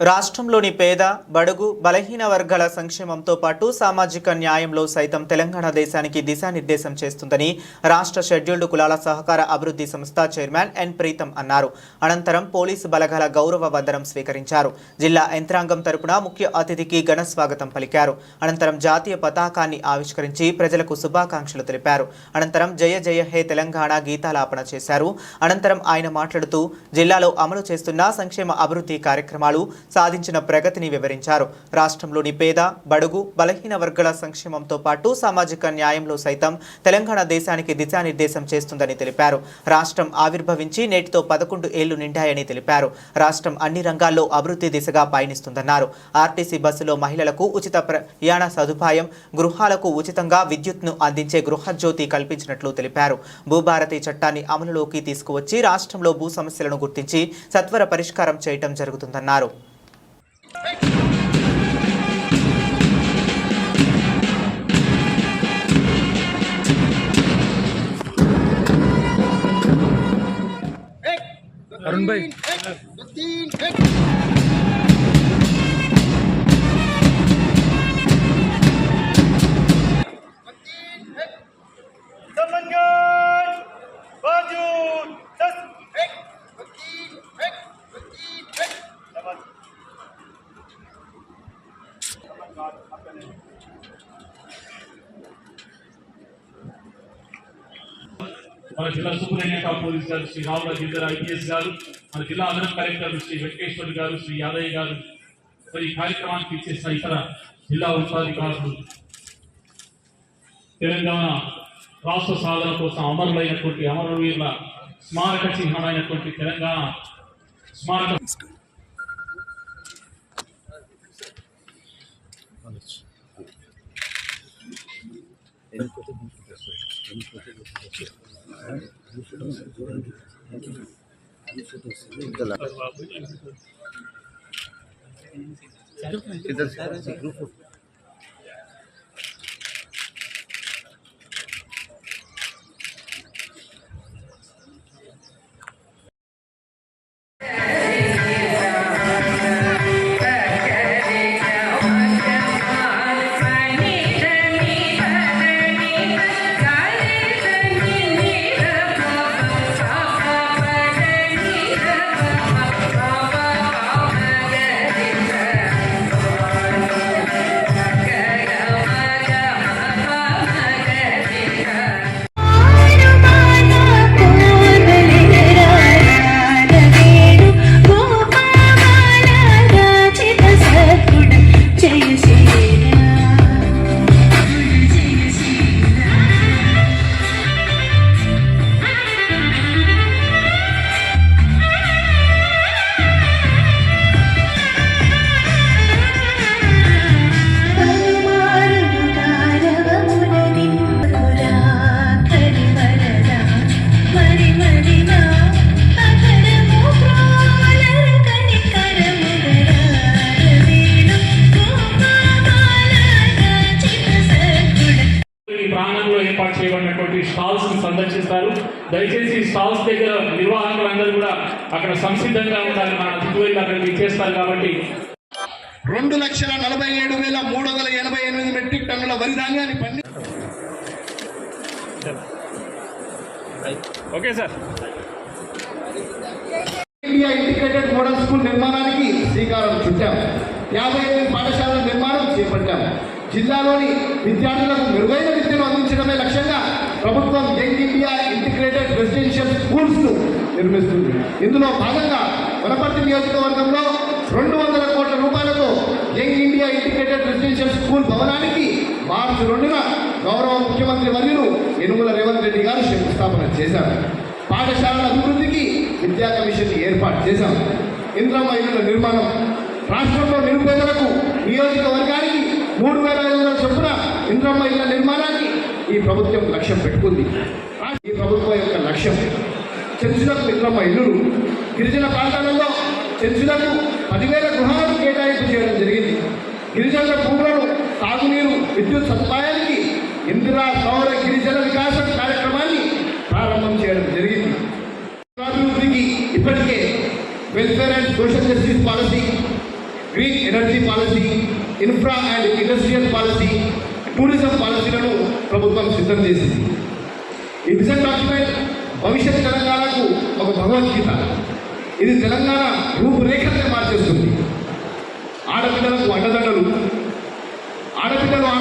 రాష్ట్రంలోని పేద బడుగు బలహీన వర్గాల సంక్షేమంతో పాటు సామాజిక న్యాయంలో సైతం తెలంగాణ దేశానికి దిశానిర్దేశం చేస్తుందని రాష్ట్ర షెడ్యూల్డ్ కులాల సహకార అభివృద్ధి సంస్థ చైర్మన్ ఎన్ ప్రీతం అన్నారు. అనంతరం పోలీసు బలగాల గౌరవ వందనం స్వీకరించారు. జిల్లా యంత్రాంగం తరపున ముఖ్య అతిథికి ఘన స్వాగతం పలికారు. అనంతరం జాతీయ పతాకాన్ని ఆవిష్కరించి ప్రజలకు శుభాకాంక్షలు తెలిపారు. అనంతరం జయ జయ హే తెలంగాణ గీతాలాపన చేశారు. అనంతరం ఆయన మాట్లాడుతూ జిల్లాలో అమలు చేస్తున్న సంక్షేమ అభివృద్ధి కార్యక్రమాలు సాధించిన ప్రగతిని వివరించారు. రాష్ట్రంలోని పేద బడుగు బలహీన వర్గాల సంక్షేమంతో పాటు సామాజిక న్యాయంలో సైతం తెలంగాణ దేశానికి దిశానిర్దేశం చేస్తుందని తెలిపారు. రాష్ట్రం ఆవిర్భవించి నేటితో పదకొండు ఏళ్ళు నిండాయని తెలిపారు. రాష్ట్రం అన్ని రంగాల్లో అభివృద్ధి దిశగా పయనిస్తుందన్నారు. ఆర్టీసీ బస్సులో మహిళలకు ఉచిత ప్రయాణ సదుపాయం గృహాలకు ఉచితంగా విద్యుత్ను అందించే గృహజ్యోతి కల్పించినట్లు తెలిపారు. భూభారతి చట్టాన్ని అమలులోకి తీసుకువచ్చి రాష్ట్రంలో భూ సమస్యలను గుర్తించి సత్వర పరిష్కారం చేయటం జరుగుతుందన్నారు. અરુણભાઈ మన జిల్లా సూపరింటెండెంట్ ఆఫ్ పోలీస్ గారు శ్రీ రావుల గిద్దర్ ఐపీఎస్ గారు మన జిల్లా అదనపు కలెక్టర్ శ్రీ వెంకటేశ్వర్ గారు శ్రీ యాదయ్య గారు మరి ఈ కార్యక్రమానికి ఇచ్చేసిన ఇతర జిల్లా ఉన్నతాధికారులు తెలంగాణ రాష్ట్ర సాధన కోసం అమరులైనటువంటి అమరవీరుల స్మారక చిహ్నమైనటువంటి తెలంగాణ స్మారక इधर से ग्रुप దయచేసి స్టాల్స్ దగ్గర నిర్వాహకులందరూ కూడా అక్కడ సంసిద్ధంగా ఉండాలి మన అతిథులు అక్కడ ఇచ్చేస్తారు కాబట్టి. రెండు లక్షల నలభై ఏడు వేల మూడు వందల ఎనభై ఎనిమిది మెట్రిక్ టన్నుల వరి ధాన్యాన్ని పండి okay sir. India integrated model school నిర్మాణానికి శ్రీకారం చుట్టాం. యాభై ఎనిమిది పాఠశాల నిర్మాణం చేపట్టాం. జిల్లాలోని విద్యార్థులకు మెరుగైన విద్యను అందించడమే లక్ష్యంగా ప్రభుత్వం యంగ్ ఇండియా ఇంటిగ్రేటెడ్ రెసిడెన్షియల్ స్కూల్స్ను నిర్మిస్తుంది. ఇందులో భాగంగా వనపర్తి నియోజకవర్గంలో రెండు వందల కోట్ల రూపాయలతో young India integrated residential school భవనానికి మార్చి రెండున గౌరవ ముఖ్యమంత్రి వర్యులు యనుమల రేవంత్ రెడ్డి గారు శంకుస్థాపన చేశారు. పాఠశాలల అభివృద్ధికి విద్యా కమిషన్ ఏర్పాటు చేశాం. ఇంద్రమ్మ ఇళ్ళ నిర్మాణం. రాష్ట్రంలో నిరుపేదలకు నియోజకవర్గానికి మూడు వేల ఐదు వందల చొప్పున ఇంద్రమ్మ ఇళ్ళ నిర్మాణానికి ఈ ప్రభుత్వం లక్ష్యం పెట్టుకుంది. ఈ ప్రభుత్వం యొక్క లక్ష్యం చెంచులకు ఇంద్రమ్మ ఇల్లులు గిరిజన ప్రాంతాలలో చెంచులకు పదివేల గృహాలను కేటాయింపు చేయడం జరిగింది. గిరిజనుల భూములను తాగునీరు విద్యుత్ సదుపాయానికి ఇందిరా సౌర గిరిజన వికాస కార్యక్రమాన్ని ప్రారంభం చేయడం జరిగింది. అభివృద్ధికి ఇప్పటికే welfare and social justice policy green energy policy infra and industrial policy tourism పాలసీలను ప్రభుత్వం సిద్ధం చేసింది. ఈ డాక్యుమెంట్ భవిష్యత్ తెలంగాణకు ఒక భగవద్గీత. ఇది తెలంగాణ రూపురేఖలను మార్చేస్తుంది. ఆడపిల్లలకు అండదండలు ఆడపిల్లలు